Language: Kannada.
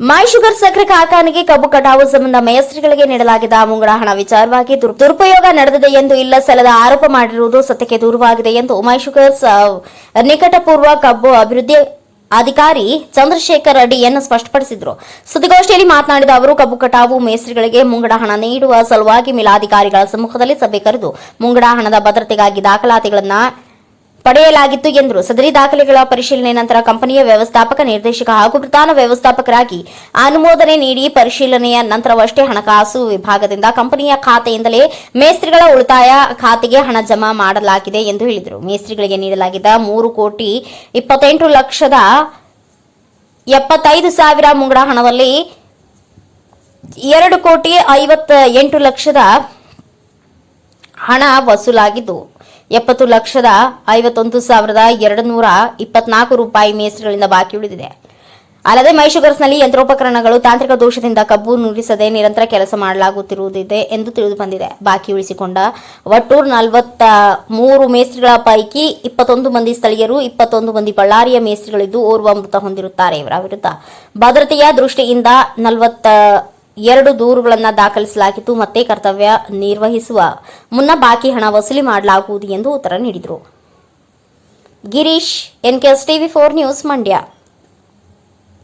ಮೈ ಶುಗರ್ ಸಕ್ಕರೆ ಕಾರ್ಖಾನೆಗೆ ಕಬ್ಬು ಕಟಾವು ಸಂಬಂಧ ಮೇಸ್ತ್ರಿಗಳಿಗೆ ನೀಡಲಾಗಿದ್ದ ಮುಂಗಡ ಹಣ ವಿಚಾರವಾಗಿ ದುರ್- ದುರುಪಯೋಗ ನಡೆದಿದೆ ಎಂದು ಇಲ್ಲ ಸಲ್ಲದ ಆರೋಪ ಮಾಡಿರುವುದು ಸತ್ಯಕ್ಕೆ ದೂರವಾಗಿದೆ ಎಂದು ಮೈ ಶುಗರ್ಸ್ ನಿಕಟಪೂರ್ವ ಕಬ್ಬು ಅಭಿವೃದ್ಧಿ ಅಧಿಕಾರಿ ಚಂದ್ರಶೇಖರ್ ರೆಡ್ಡಿಯನ್ನು ಸ್ಪಷ್ಟಪಡಿಸಿದರು. ಸುದ್ದಿಗೋಷ್ಠಿಯಲ್ಲಿ ಮಾತನಾಡಿದ ಅವರು, ಕಬ್ಬು ಕಟಾವು ಮೇಸ್ತ್ರಿಗಳಿಗೆ ಮುಂಗಡ ಹಣ ನೀಡುವ ಸಲುವಾಗಿ ಮೇಲಾಧಿಕಾರಿಗಳ ಸಮ್ಮುಖದಲ್ಲಿ ಸಭೆ ಕರೆದು ಮುಂಗಡ ಹಣದ ಭದ್ರತೆಗಾಗಿ ದಾಖಲಾತಿಗಳನ್ನು ಪಡೆಯಲಾಗಿತ್ತು ಎಂದರು. ಸದರಿ ದಾಖಲೆಗಳ ಪರಿಶೀಲನೆ ನಂತರ ಕಂಪನಿಯ ವ್ಯವಸ್ಥಾಪಕ ನಿರ್ದೇಶಕ ಹಾಗೂ ಪ್ರಧಾನ ವ್ಯವಸ್ಥಾಪಕರಾಗಿ ಅನುಮೋದನೆ ನೀಡಿ ಪರಿಶೀಲನೆಯ ನಂತರವಷ್ಟೇ ಹಣಕಾಸು ವಿಭಾಗದಿಂದ ಕಂಪನಿಯ ಖಾತೆಯಿಂದಲೇ ಮೇಸ್ತ್ರಿಗಳ ಉಳಿತಾಯ ಖಾತೆಗೆ ಹಣ ಜಮಾ ಮಾಡಲಾಗಿದೆ ಎಂದು ಹೇಳಿದರು. ಮೇಸ್ತ್ರಿಗಳಿಗೆ ನೀಡಲಾಗಿದ್ದ ಮೂರು ಕೋಟಿ ಇಪ್ಪತ್ತೆಂಟು ಲಕ್ಷದ ಎಪ್ಪತ್ತೈದು ಸಾವಿರ ಮುಂಗಡ ಹಣದಲ್ಲಿ ಎರಡು ಕೋಟಿ ಐವತ್ತ ಎಂಟು ಲಕ್ಷದ ಹಣ ವಸೂಲಾಗಿದ್ದು ಎಪ್ಪತ್ತು ಲಕ್ಷದ ಐವತ್ತೊಂದು ಸಾವಿರದ ಎರಡು ನೂರ ಇಪ್ಪತ್ನಾಲ್ಕು ರೂಪಾಯಿ ಮೇಸ್ತ್ರಿಗಳಿಂದ ಬಾಕಿ ಉಳಿದಿದೆ. ಅಲ್ಲದೆ ಮೈಶುಗರ್ಸ್ನಲ್ಲಿ ಯಂತ್ರೋಪಕರಣಗಳು ತಾಂತ್ರಿಕ ದೋಷದಿಂದ ಕಬ್ಬು ನುರಿಸದೆ ನಿರಂತರ ಕೆಲಸ ಮಾಡಲಾಗುತ್ತಿರುವುದಿದೆ ಎಂದು ತಿಳಿದು ಬಂದಿದೆ. ಬಾಕಿ ಉಳಿಸಿಕೊಂಡ ಒಟ್ಟು ನಲವತ್ತ ಮೂರು ಮೇಸ್ತ್ರಿಗಳ ಪೈಕಿ ಇಪ್ಪತ್ತೊಂದು ಮಂದಿ ಸ್ಥಳೀಯರು, ಇಪ್ಪತ್ತೊಂದು ಮಂದಿ ಬಳ್ಳಾರಿಯ ಮೇಸ್ತ್ರಿಗಳಿದ್ದು ಓರ್ವ ಮೃತ ಹೊಂದಿರುತ್ತಾರೆ. ಇವರ ವಿರುದ್ಧ ಭದ್ರತೆಯ ದೃಷ್ಟಿಯಿಂದ ನಲವತ್ತ ಎರಡು ದೂರುಗಳನ್ನು ದಾಖಲಿಸಲಾಗಿತ್ತು, ಮತ್ತೆ ಕರ್ತವ್ಯ ನಿರ್ವಹಿಸುವ ಮುನ್ನ ಬಾಕಿ ಹಣ ವಸೂಲಿ ಮಾಡಲಾಗುವುದು ಎಂದು ಉತ್ತರ ನೀಡಿದರು. Girish, NKS TV four news, Mandya.